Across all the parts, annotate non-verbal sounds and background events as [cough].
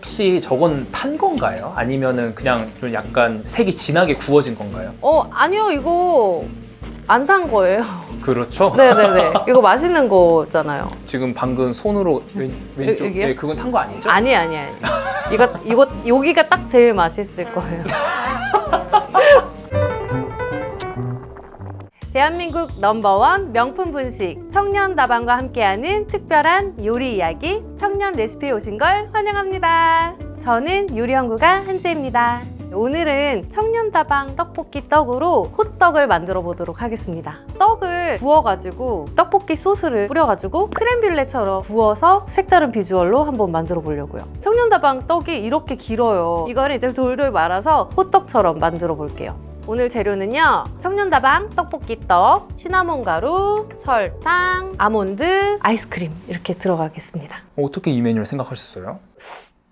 혹시 저건 탄 건가요? 아니면은 그냥 좀 약간 색이 진하게 구워진 건가요? 어, 아니요, 이거 안 탄 거예요. [laughs] 그렇죠. 네네네. [laughs] 이거 맛있는 거잖아요. 지금 방금 손으로 왼, 왼쪽 여기요? 네, 그건 탄 거 아니죠? 아니, 아니, 아니. 이거, 이거, 여기가 딱 제일 맛있을 거예요. [laughs] 대한민국 넘버원 명품 분식 청년 다방과 함께하는 특별한 요리 이야기 청년 레시피에 오신 걸 환영합니다. 저는 요리연구가 한지입니다. 오늘은 청년다방 떡볶이 떡으로 호떡을 만들어 보도록 하겠습니다. 떡을 구워가지고 떡볶이 소스를 뿌려가지고 크렘뷸레처럼 구워서 색다른 비주얼로 한번 만들어 보려고요. 청년다방 떡이 이렇게 길어요. 이거를 이제 돌돌 말아서 호떡처럼 만들어 볼게요. 오늘 재료는요 청년다방 떡볶이 떡, 시나몬 가루, 설탕, 아몬드, 아이스크림 이렇게 들어가겠습니다. 어, 어떻게 이 메뉴를 생각하셨어요?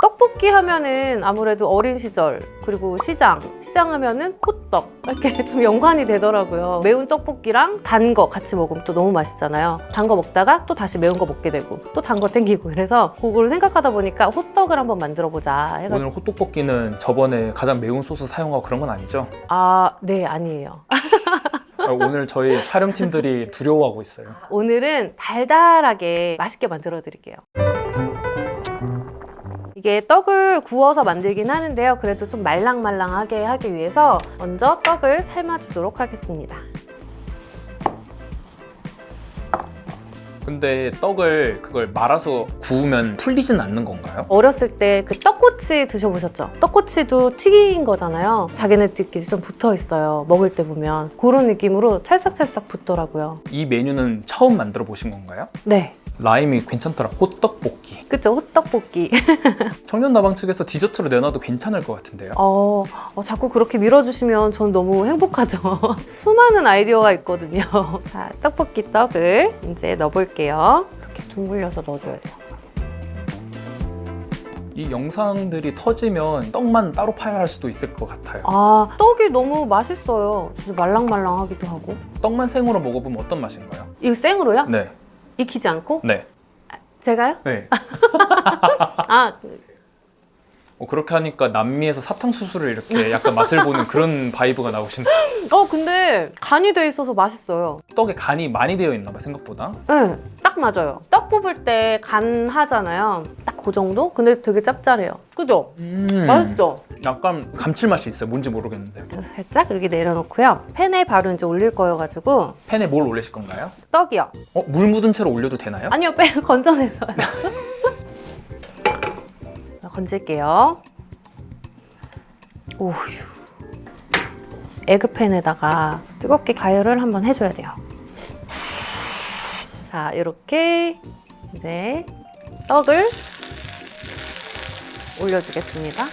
떡볶이 하면은 아무래도 어린 시절 그리고 시장 시장 하면은 호떡 이렇게 [laughs] 좀 연관이 되더라고요 매운 떡볶이랑 단 거 같이 먹으면 또 너무 맛있잖아요 단 거 먹다가 또 다시 매운 거 먹게 되고 또 단 거 땡기고 [laughs] 그래서 그거를 생각하다 보니까 호떡을 한번 만들어 보자 해가지고 오늘 호떡볶이는 저번에 가장 매운 소스 사용하고 그런 건 아니죠? 아 네 아니에요 [laughs] 아, 오늘 저희 촬영팀들이 두려워하고 있어요. 오늘은 달달하게 맛있게 만들어 드릴게요. 이게 떡을 구워서 만들긴 하는데요. 그래도 좀 말랑말랑하게 하기 위해서 먼저 떡을 삶아주도록 하겠습니다. 근데 떡을 그걸 말아서 구우면 풀리진 않는 건가요? 어렸을 때 그 떡꼬치 드셔보셨죠? 떡꼬치도 튀긴 거잖아요. 자기네들끼리 좀 붙어 있어요. 먹을 때 보면. 그런 느낌으로 찰싹찰싹 붙더라고요. 이 메뉴는 처음 만들어 보신 건가요? 네. 라임이 괜찮더라. 호떡볶이. 그쵸? 호떡볶이. [laughs] 청년다방 측에서 디저트로 내놔도 괜찮을 것 같은데요. 어, 어, 자꾸 그렇게 밀어주시면 전 너무 행복하죠. [laughs] 수많은 아이디어가 있거든요. [laughs] 자, 떡볶이 떡을 이제 넣어볼게요. 이렇게 둥글려서 넣어줘야 돼요. 이 영상들이 터지면 떡만 따로 팔아야 할 수도 있을 것 같아요. 아, 떡이 너무 맛있어요. 진짜 말랑말랑하기도 하고. 떡만 생으로 먹어보면 어떤 맛인가요? 이거 생으로요? 네. 익히지 않고? 네. 제가요? 네. [laughs] 아, 어, 그렇게 하니까 남미에서 사탕수수를 이렇게 약간 맛을 보는 그런 바이브가 나오시는 [laughs] 어, 근데 간이 돼 있어서 맛있어요. 떡에 간이 많이 되어 있나 봐 생각보다 네, 딱 맞아요. 떡 뽑을 때 간 하잖아요. 딱 그 정도? 근데 되게 짭짤해요. 그죠? 음, 맛있죠? 약간 감칠맛이 있어요 뭔지 모르겠는데 살짝 여기 내려놓고요. 팬에 바로 이제 올릴 거여가지고 팬에 뭘 올리실 건가요? 떡이요. 어, 물 묻은 채로 올려도 되나요? 아니요, 빼 [laughs] 건져내서요. [laughs] 자, 건질게요. 오휴. 에그팬에다가 뜨겁게 가열을 한번 해줘야 돼요. 자, 이렇게 이제 떡을 올려주겠습니다.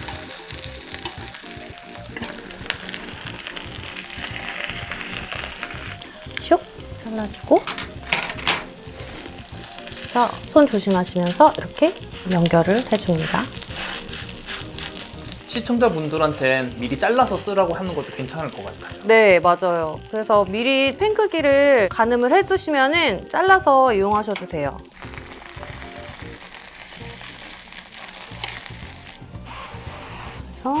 슉 잘라주고 그래서 손 조심하시면서 이렇게 연결을 해줍니다. 시청자분들한텐 미리 잘라서 쓰라고 하는 것도 괜찮을 것 같아요 네, 맞아요. 그래서 미리 팬 크기를 가늠을 해두시면은 잘라서 이용하셔도 돼요. 그래서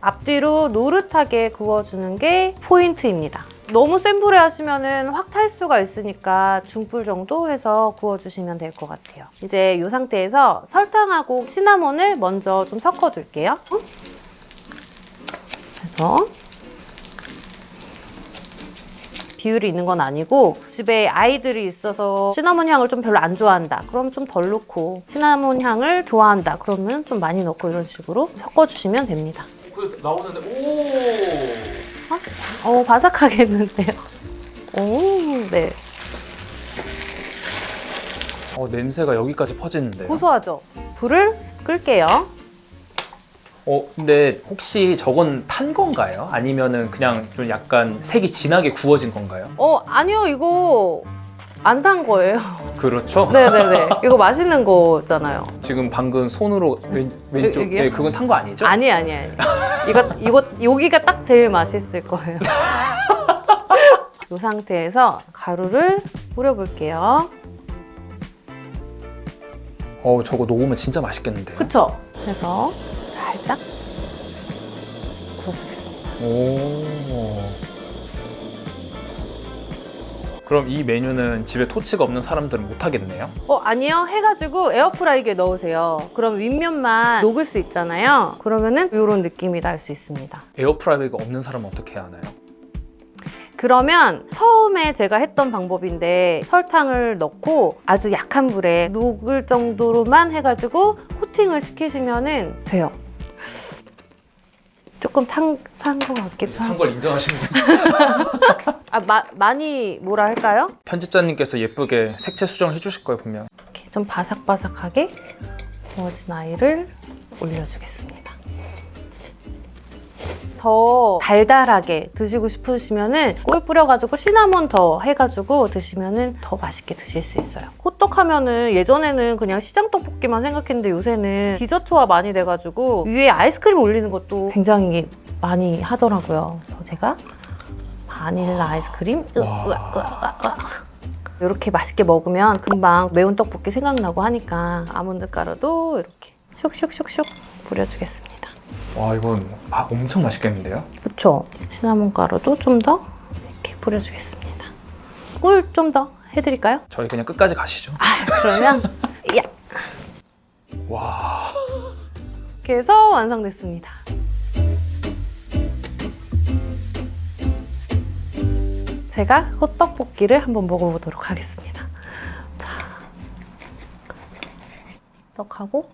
앞뒤로 노릇하게 구워주는 게 포인트입니다. 너무 센 불에 하시면은 확 탈 수가 있으니까 중불 정도 해서 구워주시면 될 것 같아요. 이제 이 상태에서 설탕하고 시나몬을 먼저 좀 섞어둘게요. 그래서 비율이 있는 건 아니고 집에 아이들이 있어서 시나몬 향을 좀 별로 안 좋아한다. 그럼 좀 덜 넣고 시나몬 향을 좋아한다. 그러면 좀 많이 넣고 이런 식으로 섞어주시면 됩니다. 그 나오는데 오 어 바삭하겠는데요. 오, 네. 어, 냄새가 여기까지 퍼지는데요 고소하죠? 불을 끌게요. 어 근데 혹시 저건 탄 건가요? 아니면은 그냥 좀 약간 색이 진하게 구워진 건가요? 어, 아니요. 이거 안 탄 거예요. 그렇죠 네네네. 이거 맛있는 거잖아요. 지금 방금 손으로 왼, 왼쪽 여기요? 네, 그건 탄 거 아니죠? 아니 아니 아니. 이거 이거 여기가 딱 제일 맛있을 거예요. [laughs] 이 상태에서 가루를 뿌려볼게요. 어 저거 녹으면 진짜 맛있겠는데요? 그쵸? 해서 살짝 구워주겠습니다. 오. 그럼 이 메뉴는 집에 토치가 없는 사람들은 못 하겠네요. 어, 아니요. 해가지고 에어프라이기에 넣으세요. 그럼 윗면만 녹을 수 있잖아요. 그러면은 이런 느낌이 날 수 있습니다. 에어프라이기가 없는 사람은 어떻게 해야 하나요? 그러면 처음에 제가 했던 방법인데 설탕을 넣고 아주 약한 불에 녹을 정도로만 해가지고 코팅을 시키시면은 돼요. 조금 탄, 탄것 같기도 하고. 걸 인정하시는 아, 마, 많이 뭐라 할까요? 편집자님께서 예쁘게 색채 수정을 해주실 거예요 분명. 이렇게 좀 바삭바삭하게 구워진 아이를 올려주겠습니다. 더 달달하게 드시고 싶으시면은 꿀 뿌려가지고 시나몬 더 해가지고 드시면은 더 맛있게 드실 수 있어요. 호떡 하면은 예전에는 그냥 시장 떡볶이만 생각했는데 요새는 디저트화 많이 돼가지고 위에 아이스크림 올리는 것도 굉장히 많이 하더라고요. 그래서 제가 바닐라 아이스크림 으. 이렇게 맛있게 먹으면 금방 매운 떡볶이 생각나고 하니까 아몬드 가루도 이렇게 슉슉슉슉 뿌려주겠습니다. 와 이건 아, 엄청 맛있겠는데요? 그쵸? 시나몬 가루도 좀 더 이렇게 뿌려주겠습니다. 꿀 좀 더 해드릴까요? 저희 그냥 끝까지 가시죠. 아 그러면 [laughs] 야 와. 이렇게 해서 완성됐습니다. 제가 호떡볶이를 한번 먹어보도록 하겠습니다. 자, 떡하고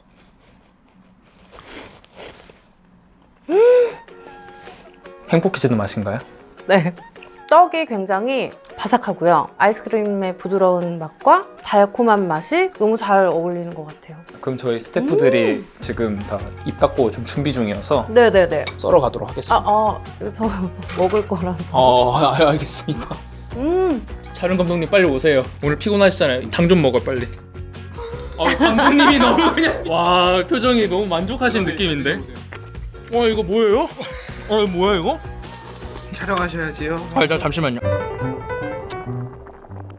행복해지는 맛인가요? 네. 떡이 굉장히 바삭하고요. 아이스크림의 부드러운 맛과 달콤한 맛이 너무 잘 어울리는 것 같아요. 그럼 저희 스태프들이 지금 다입 닫고 좀 준비 중이어서 네네네. 썰어 가도록 아, 하겠습니다. 아, 저 [laughs] 먹을 거라서. 어, 아, 알겠습니다. 음, 촬영 감독님 빨리 오세요. 오늘 피곤하시잖아요. 당 좀 먹어 빨리. 어, 감독님이 너무 그냥 와 표정이 너무 만족하신 느낌인데. 와 이거 뭐예요? 어 뭐야 이거? 촬영하셔야지요. 아, 자, 잠시만요.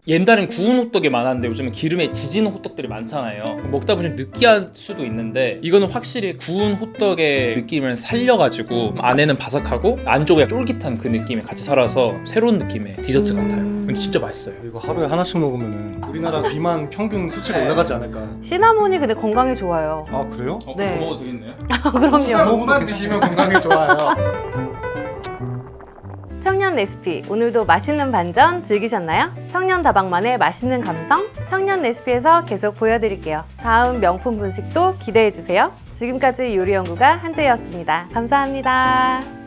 옛날엔 구운 호떡이 많았는데 요즘은 기름에 지진 호떡들이 많잖아요. 먹다 보면 느끼할 수도 있는데 이거는 확실히 구운 호떡의 느낌을 살려가지고 안에는 바삭하고 안쪽에 쫄깃한 그 느낌이 같이 살아서 새로운 느낌의 디저트 음. 같아요. 근데 진짜 맛있어요. 이거 하루에 하나씩 먹으면 우리나라 비만 평균 수치가 올라가지 않을까. 시나몬이 근데 건강에 좋아요. 아 그래요? 어, 네. 그거 먹어도 되겠네요. [laughs] 그럼요. 먹으면 드시면 건강에 좋아요. [laughs] 청년 레시피 오늘도 맛있는 반전 즐기셨나요? 청년 다방만의 맛있는 감성 청년 레시피에서 계속 보여드릴게요. 다음 명품 분식도 기대해 주세요. 지금까지 요리연구가 한재였습니다. 감사합니다.